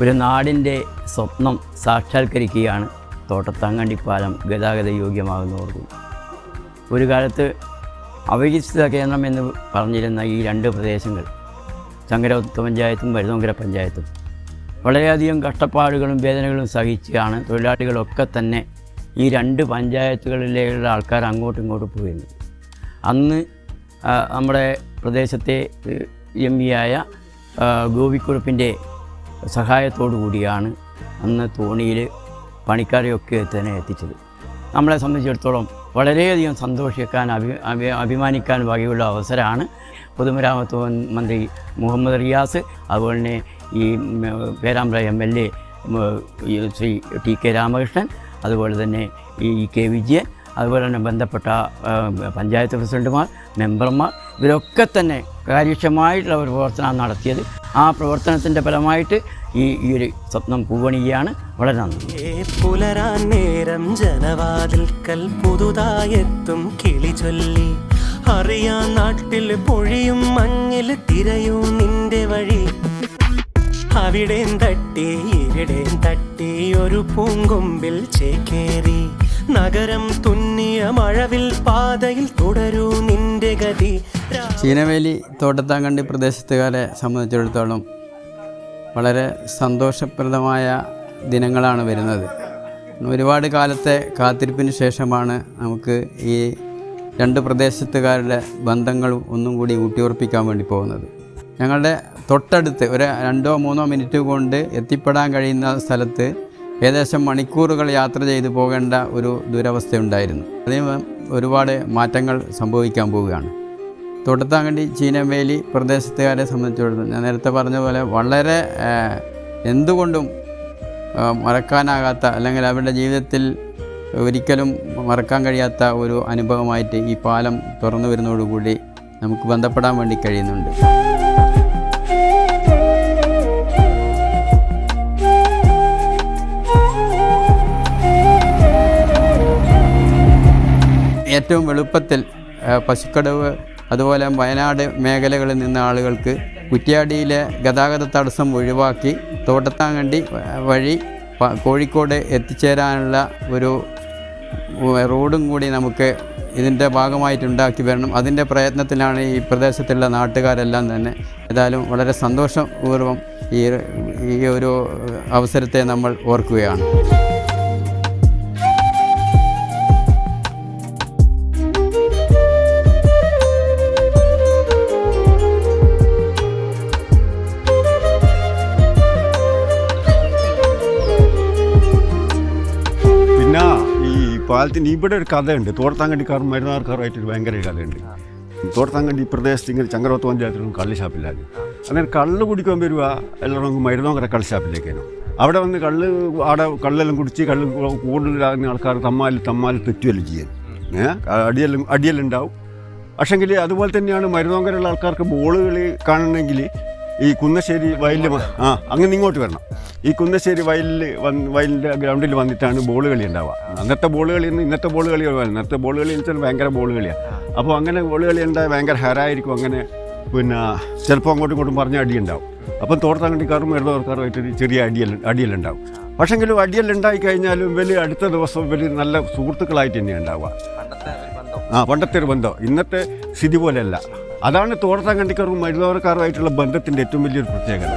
ഒരു നാടിന്റെ സ്വപ്നം സാക്ഷാത്കരിക്കുകയാണ് തോട്ടത്താങ്കണ്ടി പാലം ഗതാഗത യോഗ്യമാകുന്നവർക്ക് ഒരു കാലത്ത് അവികസിത കേന്ദ്രം എന്ന് പറഞ്ഞിരുന്ന ഈ രണ്ട് പ്രദേശങ്ങൾ ചങ്കര പഞ്ചായത്തും മരുതോങ്കര പഞ്ചായത്തും വളരെയധികം കഷ്ടപ്പാടുകളും വേദനകളും സഹിച്ചാണ് തൊഴിലാളികളൊക്കെ തന്നെ ഈ രണ്ട് പഞ്ചായത്തുകളിലേക്കുള്ള ആൾക്കാർ അങ്ങോട്ടും ഇങ്ങോട്ടും പോയിരുന്നത്. അന്ന് നമ്മുടെ പ്രദേശത്തെ എം പിയായ ഗോപിക്കുറുപ്പിന്റെ സഹായത്തോടു കൂടിയാണ് അന്ന് തോണിയിൽ പണിക്കാരെയൊക്കെ തന്നെ എത്തിച്ചത്. നമ്മളെ സംബന്ധിച്ചിടത്തോളം വളരെയധികം സന്തോഷിക്കാൻ അഭി അഭി അഭിമാനിക്കാൻ വകയുള്ള അവസരമാണ് പൊതുമരാമത്ത് മന്ത്രി മുഹമ്മദ് റിയാസ് അതുപോലെ തന്നെ ഈ Perambra M L A Shri T K Ramakrishnan അതുപോലെ തന്നെ ഈ കെ വിജയൻ അതുപോലെ തന്നെ ബന്ധപ്പെട്ട പഞ്ചായത്ത് പ്രസിഡന്റുമാർ മെമ്പർമാർ ഇവരൊക്കെ തന്നെ കാര്യക്ഷമമായിട്ടുള്ള ഒരു പ്രവർത്തനം നടത്തിയത്. ആ പ്രവർത്തനത്തിന്റെ ഫലമായിട്ട് ഈ ഈ ഒരു സ്വപ്നം പൂവണിയാണ് വളരെ നന്ദി. പുലരാൻ നേരം പുതുതായെത്തും കിളി ചൊല്ലി. അറിയാൻ നാട്ടിൽ പൊഴിയും മഞ്ഞിൽ തിരയൂ നിന്റെ വഴി. അവിടേം തട്ടി ഇവിടേം തട്ടി ഒരു പൂങ്കൊമ്പിൽ ചേക്കേറി. നഗരം തുന്നിയ മഴവിൽ പാതയിൽ തുടരൂ നിന്റെ ഗതി. ചീനവേലി തോട്ടത്താങ്കണ്ടി പ്രദേശത്തുകാരെ സംബന്ധിച്ചിടത്തോളം വളരെ സന്തോഷപ്രദമായ ദിനങ്ങളാണ് വരുന്നത്. ഒരുപാട് കാലത്തെ കാത്തിരിപ്പിന് ശേഷമാണ് നമുക്ക് ഈ രണ്ട് പ്രദേശത്തുകാരുടെ ബന്ധങ്ങൾ ഒന്നും കൂടി ഊട്ടിയുറപ്പിക്കാൻ വേണ്ടി പോകുന്നത്. ഞങ്ങളുടെ തൊട്ടടുത്ത് ഒരു രണ്ടോ മൂന്നോ മിനിറ്റ് കൊണ്ട് എത്തിപ്പെടാൻ കഴിയുന്ന സ്ഥലത്ത് ഏകദേശം മണിക്കൂറുകൾ യാത്ര ചെയ്തു പോകേണ്ട ഒരു ദുരവസ്ഥയുണ്ടായിരുന്നു. അതിന് ഒരുപാട് മാറ്റങ്ങൾ സംഭവിക്കാൻ പോവുകയാണ്. തോട്ടത്താങ്കണ്ടി ചീനവേലി പ്രദേശത്തുകാരെ സംബന്ധിച്ചിടത്തോളം ഞാൻ നേരത്തെ പറഞ്ഞ പോലെ വളരെ എന്തുകൊണ്ടും മറക്കാനാകാത്ത അല്ലെങ്കിൽ അവരുടെ ജീവിതത്തിൽ ഒരിക്കലും മറക്കാൻ കഴിയാത്ത ഒരു അനുഭവമായിട്ട് ഈ പാലം തുറന്നു വരുന്നതോടുകൂടി നമുക്ക് ബന്ധപ്പെടാൻ വേണ്ടി കഴിയുന്നുണ്ട്. ഏറ്റവും എളുപ്പത്തിൽ പശുക്കടവ് അതുപോലെ വയനാട് മേഖലകളിൽ നിന്ന ആളുകൾക്ക് കുറ്റ്യാടിയിലെ ഗതാഗത തടസ്സം ഒഴിവാക്കി തോട്ടത്താങ്കണ്ടി വഴി കോഴിക്കോട് എത്തിച്ചേരാനുള്ള ഒരു റോഡും കൂടി നമുക്ക് ഇതിന്റെ ഭാഗമായിട്ടുണ്ടാക്കി വരണം. അതിന്റെ പ്രയത്നത്തിലാണ് ഈ പ്രദേശത്തുള്ള നാട്ടുകാരെല്ലാം തന്നെ. ഏതായാലും വളരെ സന്തോഷപൂർവം ഈ ഈ ഒരു അവസരത്തെ നമ്മൾ ഓർക്കുകയാണ്. ഈ പാലത്തിന് ഇവിടെ ഒരു കഥയുണ്ട്. തോട്ടത്താങ്കണ്ടിക്കാരും മരുന്നാർക്കാരുമായിട്ടൊരു ഭയങ്കര കഥയുണ്ട്. തോർത്താങ്കണ്ടി ഈ പ്രദേശത്ത് ഇങ്ങനെ ചങ്കരവത്ത് പഞ്ചായത്തിലൊന്നും കള്ള് ഷാപ്പില്ലാതെ അങ്ങനെ കള്ള് കുടിക്കാൻ വരുക എല്ലാവരും മരുന്നോങ്കര കള്ള് ഷാപ്പിലേക്കാണ്. അവിടെ വന്ന് കള്ള് അവിടെ കള്ളെല്ലാം കുടിച്ച് കള്ള് കൂടുതലാകുന്ന ആൾക്കാർ തമ്മാൽ തമ്മാൽ തെറ്റുമല്ലോ ചെയ്യാൻ. അടിയെല്ലാം അടിയെല്ലാം ഉണ്ടാവും. പക്ഷെങ്കിൽ അതുപോലെ തന്നെയാണ് മരുന്നോങ്കരുള്ള ആൾക്കാർക്ക് ബോൾ കളി കാണണമെങ്കിൽ ഈ കുന്നശ്ശേരി വയലിൽ ആ അങ്ങനെ ഇങ്ങോട്ട് വരണം. ഈ കുന്നശ്ശേരി വയലിൽ വന്ന് വയലിന്റെ ഗ്രൗണ്ടിൽ വന്നിട്ടാണ് ബോൾ കളി ഉണ്ടാവുക. അന്നത്തെ ബോൾ കളി ഇന്നത്തെ ബോൾ കളി ഇന്നത്തെ ബോൾ കളി എന്ന് വെച്ചാൽ ഭയങ്കര ബോൾ കളിയാണ് അപ്പോൾ അങ്ങനെ ബോൾ കളി ഉണ്ടായ ഭയങ്കര ഹരായിരിക്കും. അങ്ങനെ പിന്നെ ചിലപ്പോൾ അങ്ങോട്ടും ഇങ്ങോട്ടും പറഞ്ഞ അടി ഉണ്ടാവും. അപ്പം തോട്ടത്താങ്കണ്ടിക്കാരും മരുന്നവർക്കാരുമായിട്ടൊരു ചെറിയ അടിയൽ അടിയലുണ്ടാവും പക്ഷെങ്കിലും അടിയലുണ്ടായി കഴിഞ്ഞാലും വലിയ അടുത്ത ദിവസം വലിയ നല്ല സുഹൃത്തുക്കളായിട്ട് തന്നെയാണ് ഉണ്ടാവുക. ആ പണ്ടത്തെ ഒരു ബന്ധം. ഇന്നത്തെ സ്ഥിതി പോലെയല്ല. അതാണ് തോട്ടത്താങ്കണ്ടിക്കാരും മരുന്നവർക്കാരുമായിട്ടുള്ള ബന്ധത്തിന്റെ ഏറ്റവും വലിയൊരു പ്രത്യേകത.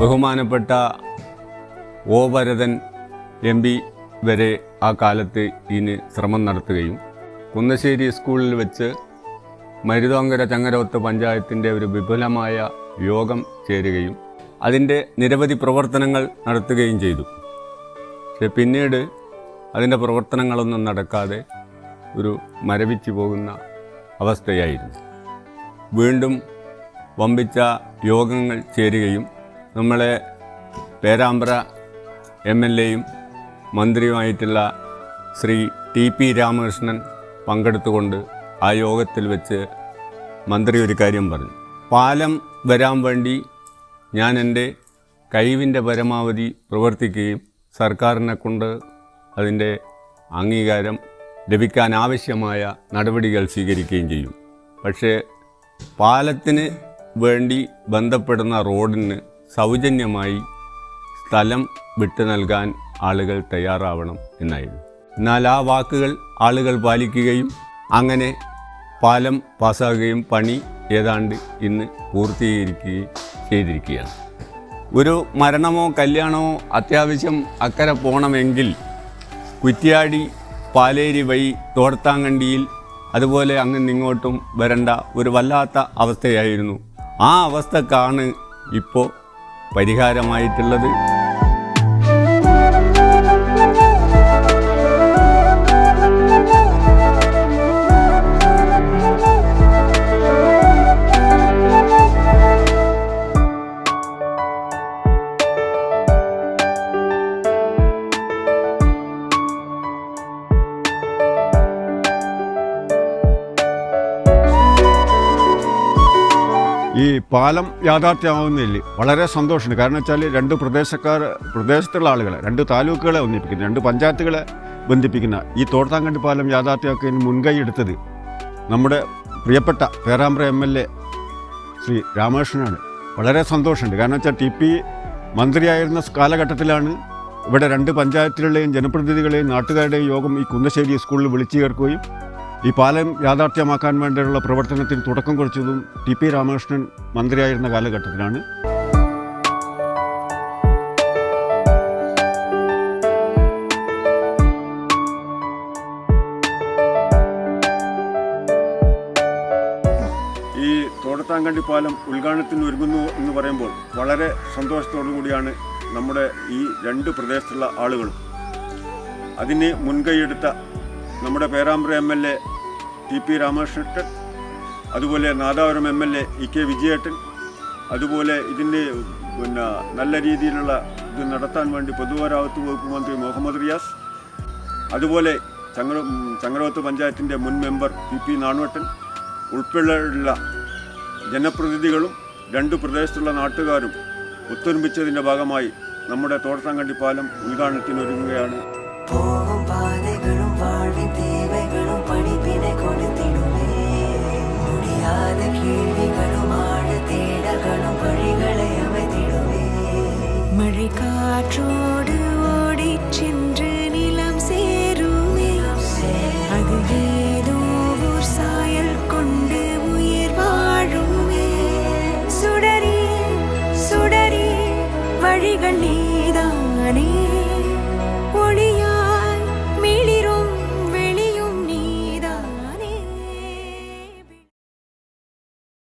ബഹുമാനപ്പെട്ട ഒ ഭരതൻ എം പി വരെ ആ കാലത്ത് ഇതിന് ശ്രമം നടത്തുകയും കുന്നശ്ശേരി സ്കൂളിൽ വെച്ച് മരുതോങ്കര ചങ്ങരോത്ത് പഞ്ചായത്തിന്റെ ഒരു വിപുലമായ യോഗം ചേരുകയും അതിന്റെ നിരവധി പ്രവർത്തനങ്ങൾ നടത്തുകയും ചെയ്തു. പക്ഷെ പിന്നീട് അതിന്റെ പ്രവർത്തനങ്ങളൊന്നും നടക്കാതെ ഒരു മരവിച്ചു പോകുന്ന അവസ്ഥയായിരുന്നു. വീണ്ടും വമ്പിച്ച യോഗങ്ങൾ ചേരുകയും നമ്മളെ പേരാമ്പ്ര എം എൽ എയും മന്ത്രിയുമായിട്ടുള്ള ശ്രീ ടി പി രാമകൃഷ്ണൻ പങ്കെടുത്തുകൊണ്ട് ആ യോഗത്തിൽ വെച്ച് മന്ത്രി ഒരു കാര്യം പറഞ്ഞു. പാലം വരാൻ വേണ്ടി ഞാൻ എന്റെ കഴിവിന്റെ പരമാവധി പ്രവർത്തിക്കുകയും സർക്കാരിനെ കൊണ്ട് അതിന്റെ അംഗീകാരം ലഭിക്കാൻ ആവശ്യമായ നടപടികൾ സ്വീകരിക്കുകയും ചെയ്യും. പക്ഷേ പാലത്തിന് വേണ്ടി ബന്ധപ്പെടുന്ന റോഡിന് സൗജന്യമായി സ്ഥലം വിട്ടു നൽകാൻ ആളുകൾ തയ്യാറാവണം എന്നായിരുന്നു. എന്നാൽ ആ വാക്കുകൾ ആളുകൾ പാലിക്കുകയും അങ്ങനെ പാലം പാസ്സാകുകയും പണി ഏതാണ്ട് ഇന്ന് പൂർത്തീകരിക്കുകയും ചെയ്തിരിക്കുകയാണ്. ഒരു മരണമോ കല്യാണമോ അത്യാവശ്യം അക്കരെ പോകണമെങ്കിൽ കുറ്റ്യാടി പാലേരി വഴി തോർത്താങ്കണ്ടിയിൽ അതുപോലെ അങ്ങ് ഇങ്ങോട്ടും വരണ്ട ഒരു വല്ലാത്ത അവസ്ഥയായിരുന്നു. ആ അവസ്ഥക്കാണ് ഇപ്പോൾ പരിഹാരമായിട്ടുള്ളത്. പാലം യാഥാർത്ഥ്യമാവുന്നില്ല. വളരെ സന്തോഷമുണ്ട്. കാരണം വെച്ചാൽ രണ്ട് പ്രദേശക്കാർ പ്രദേശത്തുള്ള ആളുകളെ രണ്ട് താലൂക്കുകളെ ഒന്നിപ്പിക്കുന്ന രണ്ട് പഞ്ചായത്തുകളെ ബന്ധിപ്പിക്കുന്ന ഈ തോട്ടാങ്കണ്ടി പാലം യാഥാർത്ഥ്യമാക്കുന്നതിന് മുൻകൈ എടുത്തത് നമ്മുടെ പ്രിയപ്പെട്ട Perambra M L A Shri രാമകൃഷ്ണനാണ്. വളരെ സന്തോഷമുണ്ട്. കാരണം വെച്ചാൽ ടി പി മന്ത്രിയായിരുന്ന കാലഘട്ടത്തിലാണ് ഇവിടെ രണ്ട് പഞ്ചായത്തിലുള്ളയും ജനപ്രതിനിധികളെയും നാട്ടുകാരുടെയും യോഗം ഈ കുന്നശ്ശേരി സ്കൂളിൽ വിളിച്ചു ചേർക്കുകയും ഈ പാലം യാഥാർത്ഥ്യമാക്കാൻ വേണ്ടിയുള്ള പ്രവർത്തനത്തിന് തുടക്കം കുറിച്ചതും ടി പി രാമകൃഷ്ണൻ മന്ത്രിയായിരുന്ന കാലഘട്ടത്തിലാണ്. ഈ തോടത്താങ്കണ്ടി പാലം ഉദ്ഘാടനത്തിന് ഒരുങ്ങുന്നു എന്ന് പറയുമ്പോൾ വളരെ സന്തോഷത്തോടു കൂടിയാണ് നമ്മുടെ ഈ രണ്ട് പ്രദേശത്തുള്ള ആളുകളും. അതിന് മുൻകൈയെടുത്ത നമ്മുടെ Perambra M L A T P Ramakrishnan അതുപോലെ Nadapuram M L A E K വിജയേട്ടൻ അതുപോലെ ഇതിന്റെ പിന്നെ നല്ല രീതിയിലുള്ള ഇത് നടത്താൻ വേണ്ടി പൊതുവരാവത്ത് വകുപ്പ് മന്ത്രി മുഹമ്മദ് റിയാസ് അതുപോലെ ചങ്ങ ചങ്ങരവത്ത് പഞ്ചായത്തിന്റെ മുൻ മെമ്പർ പി പി നാണുവട്ടൻ ഉൾപ്പെടെയുള്ള ജനപ്രതിനിധികളും രണ്ട് പ്രദേശത്തുള്ള നാട്ടുകാരും ഒത്തൊരുമിച്ചതിന്റെ ഭാഗമായി നമ്മുടെ തോട്ടത്തങ്കണ്ടി പാലം ഉദ്ഘാടനത്തിനൊരുങ്ങുകയാണ്. പോകും ദേവകളും con